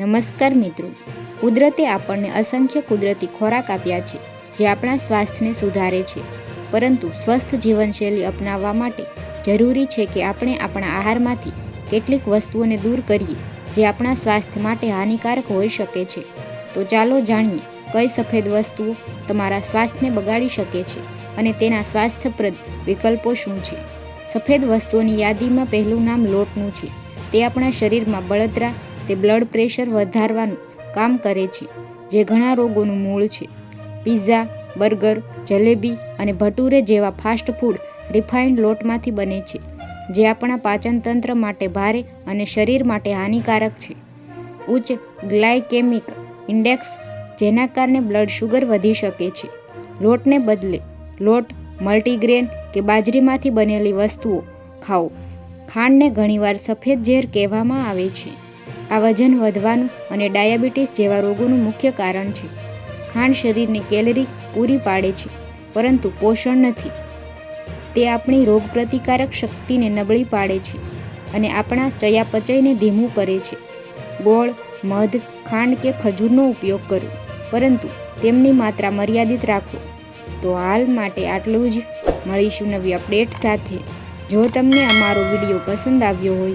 નમસ્કાર મિત્રો. કુદરતે આપણને અસંખ્ય કુદરતી ખોરાક આપ્યા છે, જે આપણા સ્વાસ્થ્યને સુધારે છે. પરંતુ સ્વસ્થ જીવનશૈલી અપનાવવા માટે જરૂરી છે કે આપણે આપણા આહારમાંથી કેટલીક વસ્તુઓને દૂર કરીએ, જે આપણા સ્વાસ્થ્ય માટે હાનિકારક હોઈ શકે છે. તો ચાલો જાણીએ, કઈ સફેદ વસ્તુઓ તમારા સ્વાસ્થ્યને બગાડી શકે છે અને તેના સ્વાસ્થ્યપ્રદ વિકલ્પો શું છે? સફેદ વસ્તુઓની યાદીમાં પહેલું નામ લોટનું છે. તે આપણા શરીરમાં બળતરા તે બ્લડ પ્રેશર વધારવાનું કામ કરે છે, જે ઘણા રોગોનું મૂળ છે. પીઝા બર્ગર જલેબી અને ભટુરે જેવા ફાસ્ટ ફૂડ રિફાઇન્ડ લોટમાંથી બને છે, જે આપણા પાચન તંત્ર માટે ભારે અને શરીર માટે હાનિકારક છે. ઉચ્ચ ગ્લાયકેમિક ઇન્ડેક્સ જેના કારણે બ્લડ શુગર વધી શકે છે. લોટને બદલે લોટ મલ્ટીગ્રેન કે બાજરીમાંથી બનેલી વસ્તુઓ ખાઓ. ખાંડને ઘણીવાર સફેદ ઝેર કહેવામાં આવે છે. આ વજન વધવાનું અને ડાયાબિટીસ જેવા રોગોનું મુખ્ય કારણ છે. ખાંડ શરીરને કેલરી પૂરી પાડે છે, પરંતુ પોષણ નથી. તે આપણી રોગપ્રતિકારક શક્તિને નબળી પાડે છે અને આપણા ચયાપચયને ધીમું કરે છે. ગોળ, મધ, ખાંડ કે ખજૂરનો ઉપયોગ કરો, પરંતુ તેમની માત્રા મર્યાદિત રાખો. તો હાલ માટે આટલું જ. મળીશું નવી અપડેટ સાથે. જો તમને અમારો વીડિયો પસંદ આવ્યો હોય